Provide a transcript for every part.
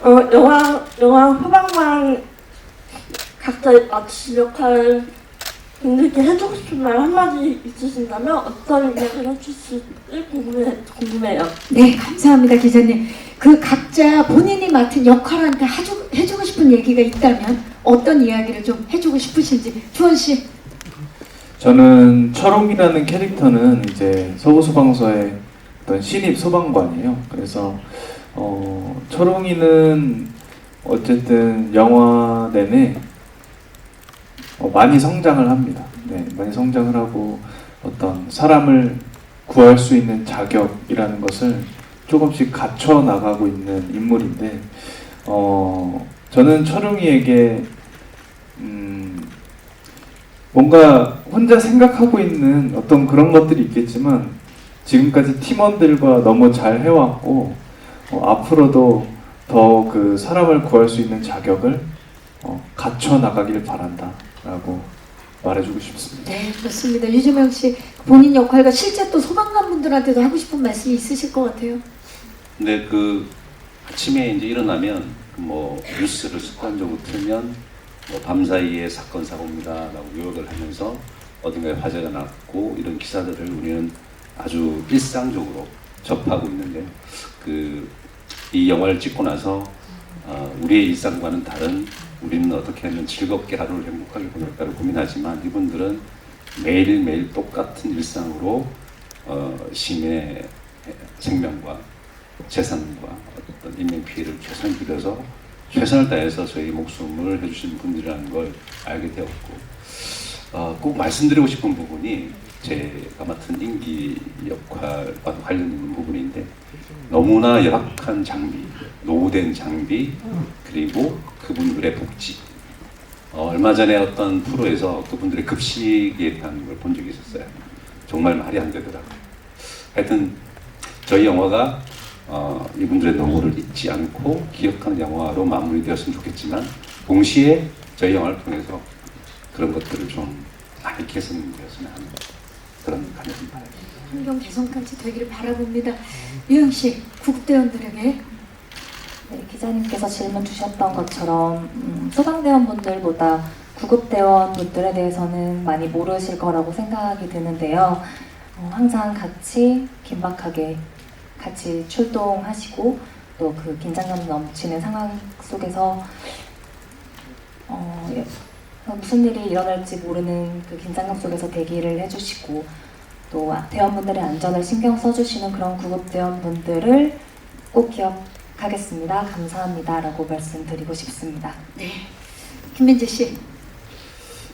어, 영화, 영화 후반만 각자 맡으신 역할 분들께 해주고 싶은 말 한마디 있으신다면 어떤 이야기를 해주실지 궁금해, 궁금해요. 네, 감사합니다, 기자님. 그 각자 본인이 맡은 역할한테 해주, 해주고 싶은 얘기가 있다면 어떤 이야기를 좀 해주고 싶으신지 주원 씨. 저는 철옹이라는 캐릭터는 이제 서부 소방서의 어떤 신입 소방관이에요. 그래서 어, 철옹이는 어쨌든 영화 내내 어, 많이 성장을 합니다. 네, 많이 성장을 하고 어떤 사람을 구할 수 있는 자격이라는 것을 조금씩 갖춰 나가고 있는 인물인데, 어, 저는 철웅이에게 음, 뭔가 혼자 생각하고 있는 어떤 그런 것들이 있겠지만 지금까지 팀원들과 너무 잘 해왔고 어, 앞으로도 더 그 사람을 구할 수 있는 자격을 어, 갖춰 나가길 바란다라고 말해주고 싶습니다. 네, 그렇습니다. 유재명 씨 본인 역할과 실제 또 소방관 분들한테도 하고 싶은 말씀이 있으실 것 같아요. 근데 그 아침에 이제 일어나면 뭐 뉴스를 습관적으로 틀면 뭐 밤사이에 사건 사고입니다라고 요약을 하면서 어딘가에 화재가 났고 이런 기사들을 우리는 아주 일상적으로 접하고 있는데요. 그 이 영화를 찍고 나서 어, 우리의 일상과는 다른 우리는 어떻게 하면 즐겁게 하루를 행복하게 보낼까를 고민하지만 이분들은 매일매일 똑같은 일상으로 어, 시민의 생명과 재산과 어떤 인명 피해를 최선을 기울여서 최선을 다해서 저희 목숨을 해주신 분들이라는 걸 알게 되었고 어, 꼭 말씀드리고 싶은 부분이 제가 맡은 임기 역할과 관련 있는 부분인데 너무나 열악한 장비, 노후된 장비 그리고 그분들의 복지 어, 얼마 전에 어떤 프로에서 그분들의 급식에 대한 걸 본 적이 있었어요. 정말 말이 안 되더라고요. 하여튼 저희 영화가 어, 이분들의 노고를 잊지 않고 기억하는 영화로 마무리되었으면 좋겠지만 동시에 저희 영화를 통해서 그런 것들을 좀 많이 개선되었으면 하는 그런 간절히 바랍니다. 환경 개선까지 되기를 바라봅니다. 유영 씨, 국대원들에게 네, 기자님께서 질문 주셨던 것처럼 음, 소방대원분들보다 구급대원분들에 대해서는 많이 모르실 거라고 생각이 드는데요. 어, 항상 같이 긴박하게 같이 출동하시고 또 그 긴장감 넘치는 상황 속에서 어, 예, 무슨 일이 일어날지 모르는 그 긴장감 속에서 대기를 해주시고 또 대원분들의 안전을 신경 써주시는 그런 구급 대원분들을 꼭 기억하겠습니다. 감사합니다라고 말씀드리고 싶습니다. 네, 김민재 씨.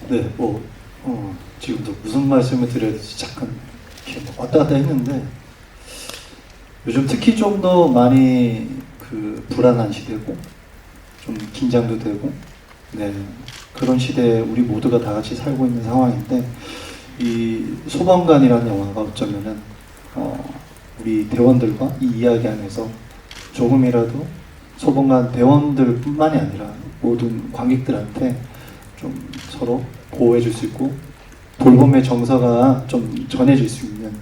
네, 뭐 어, 지금도 무슨 말씀을 드려야 될지 잠깐 왔다 갔다 했는데 요즘 특히 좀 더 많이 그 불안한 시대고 좀 긴장도 되고 네 그런 시대에 우리 모두가 다 같이 살고 있는 상황인데 이 소방관이라는 영화가 어쩌면은 어, 우리 대원들과 이 이야기 안에서 조금이라도 소방관 대원들뿐만이 아니라 모든 관객들한테 좀 서로 보호해 줄 수 있고 돌봄의 정서가 좀 전해질 수 있는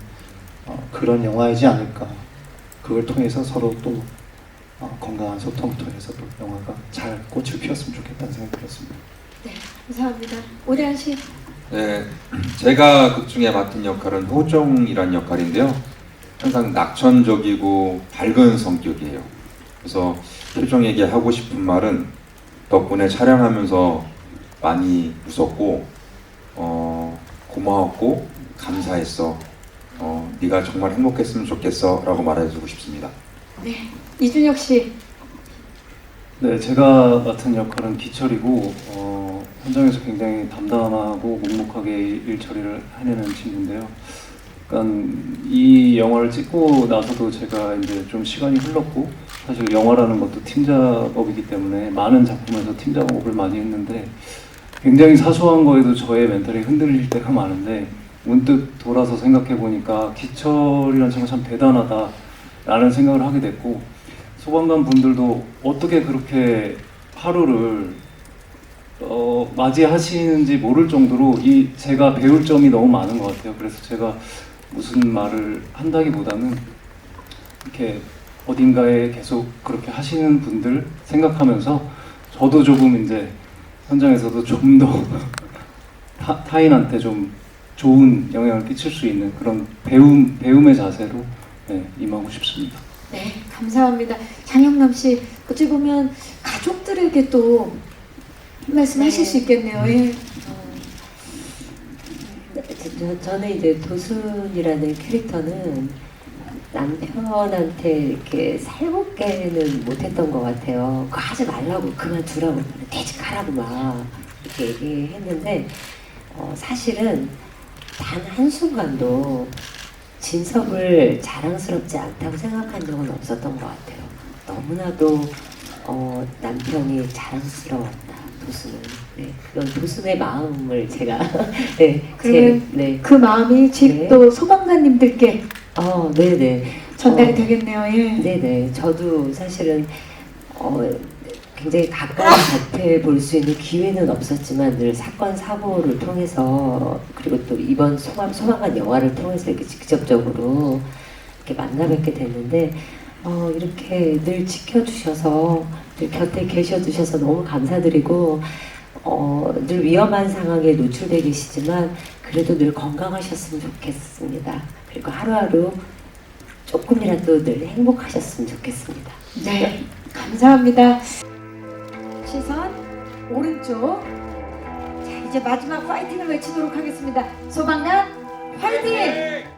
어, 그런 영화이지 않을까. 그걸 통해서 서로 또 어, 건강한 소통을 통해서 또 영화가 잘 꽃을 피웠으면 좋겠다는 생각이 들었습니다. 네, 감사합니다. 오대한 씨. 네, 제가 극 중에 맡은 역할은 호종이라는 역할인데요. 항상 낙천적이고 밝은 성격이에요. 그래서 표정에게 하고 싶은 말은 덕분에 촬영하면서 많이 웃었고, 어, 고마웠고, 감사했어. 어, 네가 정말 행복했으면 좋겠어라고 말해주고 싶습니다. 네, 이준혁 씨. 네, 제가 맡은 역할은 기철이고 어, 현장에서 굉장히 담담하고 묵묵하게 일 처리를 해내는 친구인데요. 그러니까 이 영화를 찍고 나서도 제가 이제 좀 시간이 흘렀고 사실 영화라는 것도 팀 작업이기 때문에 많은 작품에서 팀 작업을 많이 했는데 굉장히 사소한 거에도 저의 멘탈이 흔들릴 때가 많은데 문득 돌아서 생각해 보니까 기철이라는 친구가 참 대단하다라는 생각을 하게 됐고 소방관 분들도 어떻게 그렇게 하루를 어, 맞이하시는지 모를 정도로 이 제가 배울 점이 너무 많은 것 같아요. 그래서 제가 무슨 말을 한다기보다는 이렇게 어딘가에 계속 그렇게 하시는 분들 생각하면서 저도 조금 이제 현장에서도 좀 더 타인한테 좀 좋은 영향을 끼칠 수 있는 그런 배움 배움의 자세로 네, 임하고 싶습니다. 네, 감사합니다. 장영남 씨, 어찌 보면 가족들에게 또 말씀 하실 네. 수 있겠네요. 예. 저, 저, 저는 이제 도순이라는 캐릭터는 남편한테 이렇게 살갑게는 못했던 것 같아요. 그거 하지 말라고 그만두라고 퇴직하라고 막 이렇게 얘기했는데 어, 사실은 단 한순간도 진섭을 자랑스럽지 않다고 생각한 적은 없었던 것 같아요. 너무나도 어, 남편이 자랑스러웠다. 도순은. 네, 그런 도순의 마음을 제가 네, 그러면 제, 네. 그 마음이 네. 또 소방관님들께 어, 네 네. 전달이 어, 되겠네요. 예. 네 네. 저도 사실은 어, 굉장히 가까이 곁에 볼 수 있는 기회는 없었지만 늘 사건 사고를 통해서 그리고 또 이번 소방, 소방관 영화를 통해서 이렇게 직접적으로 이렇게 만나 뵙게 됐는데 어, 이렇게 늘 지켜주셔서 늘 곁에 계셔주셔서 너무 감사드리고 어, 늘 위험한 상황에 노출돼 계시지만 그래도 늘 건강하셨으면 좋겠습니다. 그리고 하루하루 조금이라도 늘 행복하셨으면 좋겠습니다. 네, 감사합니다. 시선 오른쪽. 자, 이제 마지막 파이팅을 외치도록 하겠습니다. 소방관 화이팅!